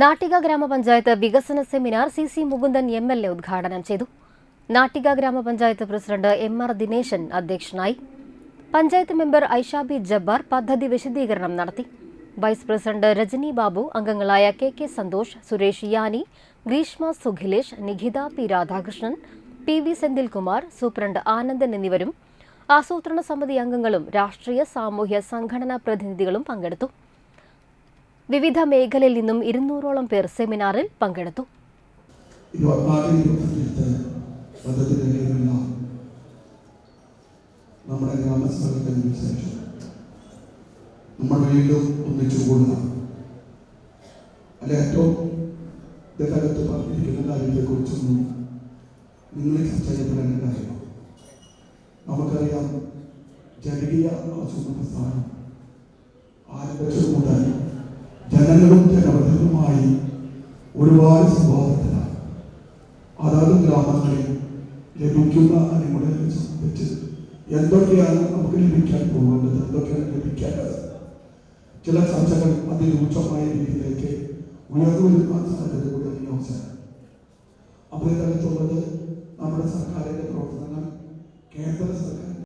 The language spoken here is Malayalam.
നാട്ടിക ഗ്രാമപഞ്ചായത്ത് വികസന seminar C C Mukundan M L A ഉദ്ഘാടനം ചെയ്തു. നാട്ടിക ഗ്രാമപഞ്ചായത്ത് പ്രസിഡന്റ് എം ആർ ദിനേശൻ അധ്യക്ഷനായി. പഞ്ചായത്ത് മെമ്പർ ഐഷാബി ജബ്ബാർ പദ്ധതി വിശദീകരണം നടത്തി. വൈസ് പ്രസിഡന്റ് രജനി ബാബു അംഗങ്ങളായ കെ കെ സന്തോഷ് സുരേഷ് യാനി Greeshma Sukhilesh Nikhita P Radhakrishnan P V Senthilkumar superintendent Anandan എന്നിവരും ആസൂത്രണ സമിതി അംഗങ്ങളും രാഷ്ട്രീയ സാമൂഹ്യ സംഘടനാ പ്രതിനിധികളും പങ്കെടുത്തു. വിവിധ മേഖലയിൽ നിന്നും ഇരുന്നൂറോളം പേർ സെമിനാറിൽ പങ്കെടുത്തു. നമ്മുടെ നമ്മൾ വീണ്ടും ഒന്നിച്ചു ഏറ്റവും നിങ്ങൾ നമുക്കറിയാം ജനകീയ ആസൂത്രണ സ്ഥാനം ആരംഭിച്ചത് ജനങ്ങളും ജനപ്രതിനിധികളുമായി ഒരുപാട് സ്വഭാവത്തിലാണ്. അതാത് ഗ്രാമങ്ങളിൽ ലഭിക്കുന്ന അനുമതികളെ സംബന്ധിച്ച് എന്തൊക്കെയാണ് നമുക്ക് ലഭിക്കാൻ പോകുന്നത് എന്തൊക്കെയാണ് ലഭിക്കേണ്ടത്? ചില ചർച്ചകൾ അതിരൂക്ഷമായ രീതിയിലേക്ക് ഉയർന്നു വരുന്ന സാധ്യത കൂടി ഈ അവസരം. അപ്പോൾ ഇതിനകത്തുള്ളത് നമ്മുടെ സർക്കാരിന്റെ പ്രവർത്തനങ്ങൾ കേന്ദ്ര സർക്കാർ